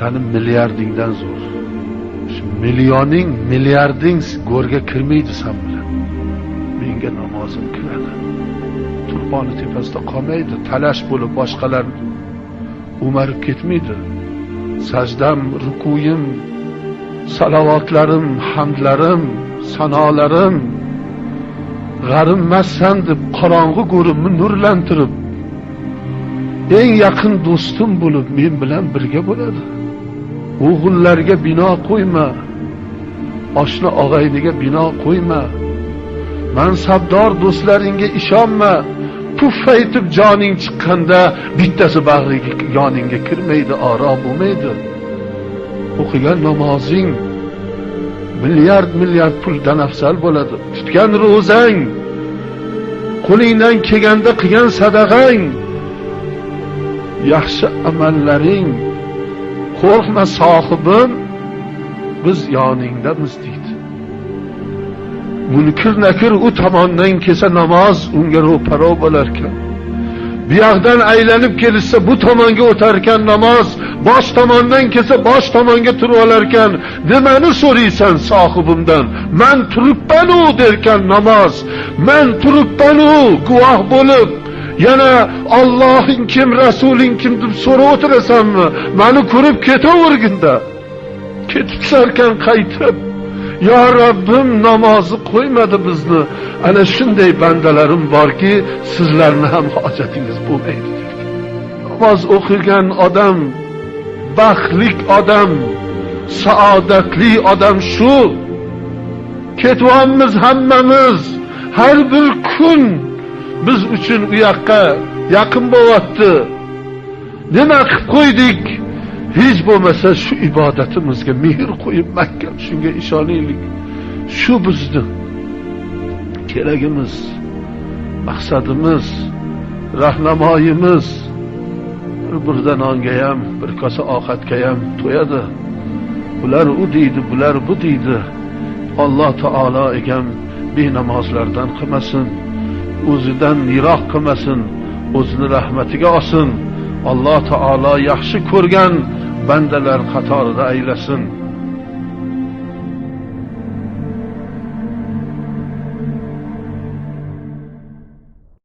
sani milliardingdan zo'r. Shu millioning milliarding go'rga kirmaydi san bilan. Menga namozim kiradi. Turponi tepasida qolmaydi talash bo'lib boshqalar o'marib ketmaydi. Sajdam rukuyim salovatlarim hamdlarim sanolarim g'arimmassan deb qorong'i go'rimni nurlantirib eng yaqin do'stim bo'lib men bilan birga bo'ladi. O'g'illarga bino qo'yma. Oshna og'ayniga bino qo'yma. Mansabdor do'stlaringga ishonma. Puf aytib joning chiqqanda bittasi bag'riga yoningga kirmaydi oro bo'lmaydi. O'qigan namozing milliard milliard puldan afzal bo'ladi. Tutgan ro'zang qo'lingdan kelganda qilgan sadag'ang yaxshi amallaring qo'rqma sohibim biz yoningdamiz deydi munkir nakir u tomondan kelsa namoz unga ro'paro bo'larkan. Bu yoqdan aylanib kelishsa bu tomonga o'tarkan namoz bosh tomondan kelsa bosh tomonga turib olarkan. Nimani so'raysan sohibimdan man turibmanu derkan namoz man turibmanu guvoh bo'lib yana Allohing kim rasuling kim deb so'rab o'tirasanmi mani ko'rib ketaverginda ketib sarkan qaytib yo Rabbim namozi qo'ymadi bizni ana shunday bandalarim borki sizlarni ham hojatingiz bo'lmaydi namoz o'qigan odam baxtlik odam saodatli odam shu ketyapmiz hammamiz har bir kun biz uchun u yoqqa yaqin bo'lyapti nima qilib qo'ydik hech bo'lmasa shu ibodatimizga mehr qo'yib mahkam shunga ishonaylik shu bizni keragimiz maqsadimiz rahnamoyimiz bir burda nonga ham bir kosa ovqatga ham to'yadi bular u deydi bular bu deydi. Alloh taolo egam benamozlardan qilmasin o'zidan yiroq qilmasin o'zini rahmatiga olsin alloh taolo yaxshi ko'rgan bandalar qatorida aylasin.